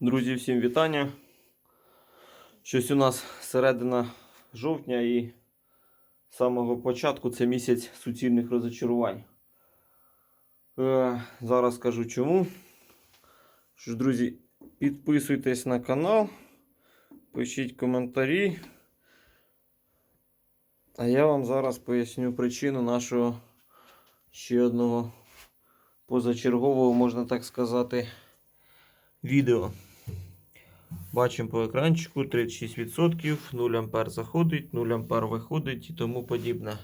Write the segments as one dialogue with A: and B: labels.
A: Друзі, всім вітання. Щось у нас середина жовтня і з самого початку це місяць суцільних розочарувань. Е, зараз скажу чому. Що ж, друзі, підписуйтесь на канал, пишіть коментарі. А я вам зараз поясню причину нашого ще одного позачергового, можна так сказати, відео. Бачимо по екранчику 36%, 0 А заходить, 0 А виходить і тому подібне.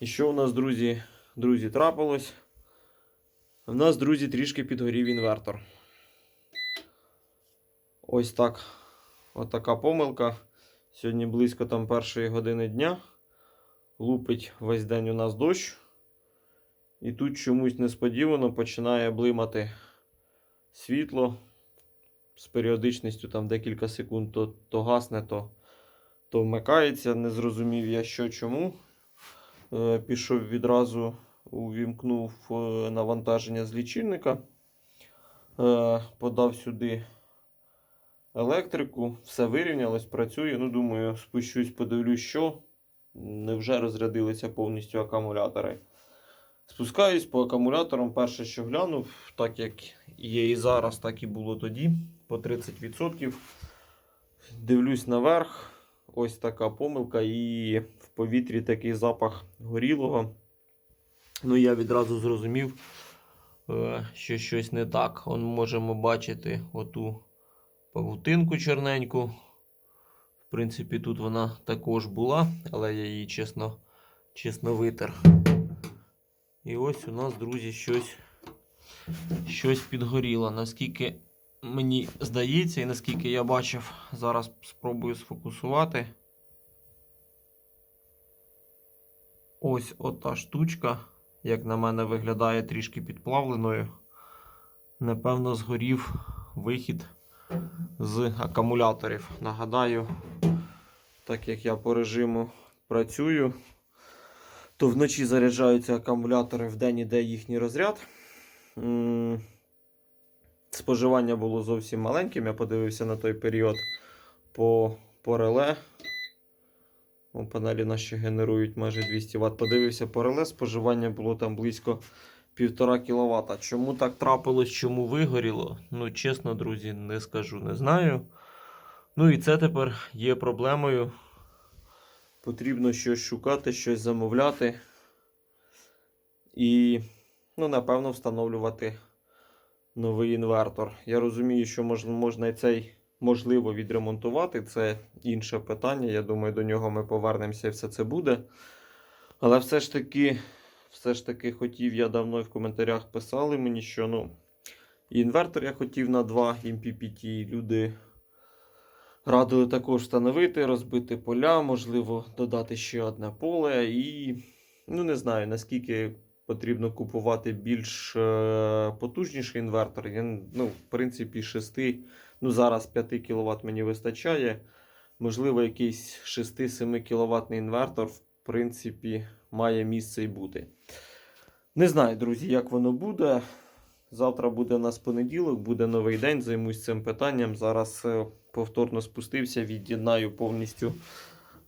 A: І що у нас, друзі, друзі, трапилось? У нас, друзі, трішки підгорів інвертор. Ось так. Ось така помилка. Сьогодні близько там першої години дня. Лупить весь день у нас дощ. І тут чомусь несподівано починає блимати світло з періодичністю там декілька секунд то, то гасне, то, то вмикається. Не зрозумів я що чому. Е, пішов відразу, увімкнув е, навантаження з лічильника, е, подав сюди електрику, все вирівнялось, працює. Ну, думаю, спущусь, подивлюсь, що. Невже розрядилися повністю акумулятори. Спускаюсь по акумуляторам. Перше, що глянув, так як є і зараз, так і було тоді, по 30%. Дивлюсь наверх. Ось така помилка, і в повітрі такий запах горілого. Ну, я відразу зрозумів, е, що щось не так. Он можемо бачити оту павутинку чорненьку. В принципі, тут вона також була, але я її чесно, чесно витер. І ось у нас, друзі, щось, щось підгоріло. Наскільки мені здається, і наскільки я бачив, зараз спробую сфокусувати. Ось ота штучка, як на мене, виглядає трішки підплавленою. Напевно, згорів вихід з акумуляторів. Нагадаю, так як я по режиму працюю, то вночі заряджаються акумулятори, вдень іде їхній розряд. Споживання було зовсім маленьким. Я подивився на той період по, по реле. О, панелі наші генерують майже 200 Вт. Подивився по реле, споживання було там близько 1,5 кВт. Чому так трапилось, чому вигоріло? Ну, чесно, друзі, не скажу, не знаю. Ну і це тепер є проблемою. Потрібно щось шукати, щось замовляти. І, ну, напевно, встановлювати новий інвертор. Я розумію, що можна, можна і цей можливо відремонтувати. Це інше питання. Я думаю, до нього ми повернемося і все це буде. Але все ж таки, все ж таки хотів, я давно і в коментарях писали мені, що ну, інвертор я хотів на 2 MPPT. Люди радили також встановити, розбити поля, можливо, додати ще одне поле. І ну, не знаю, наскільки потрібно купувати більш е, потужніший інвертор. Я, ну, в принципі, 6, ну зараз 5 кВт мені вистачає. Можливо, якийсь 6-7 кВт інвертор, в принципі, має місце і бути. Не знаю, друзі, як воно буде. Завтра буде у нас понеділок, буде новий день, займусь цим питанням. Зараз е, повторно спустився, від'єднаю повністю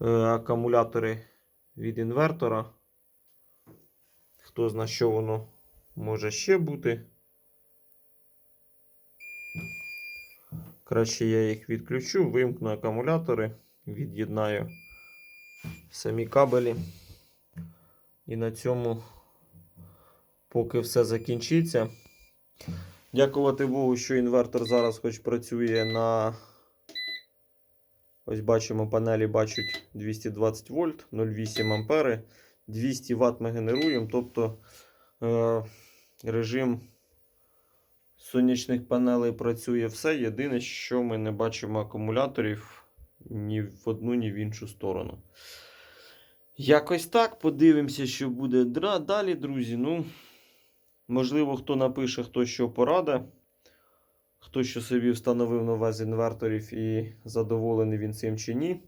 A: е, акумулятори від інвертора. Хто зна, що воно може ще бути. Краще я їх відключу, вимкну акумулятори, від'єднаю самі кабелі. І на цьому, поки все закінчиться. Дякувати Богу, що інвертор зараз хоч працює на. Ось бачимо, панелі бачать 220 вольт, 0,8 ампери. 200 Вт ми генеруємо, тобто е, режим сонячних панелей працює все. Єдине, що ми не бачимо акумуляторів ні в одну, ні в іншу сторону. Якось так. Подивимося, що буде далі, друзі. Ну, можливо, хто напише, хто що порада. Хто що собі встановив нове з інверторів і задоволений він цим чи ні.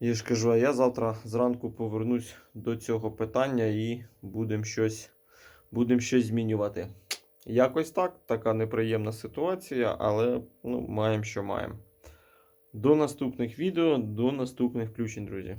A: Я ж кажу, а я завтра зранку повернусь до цього питання і будемо щось, будем щось змінювати. Якось так, така неприємна ситуація, але ну, маємо, що маємо. До наступних відео, до наступних включень, друзі.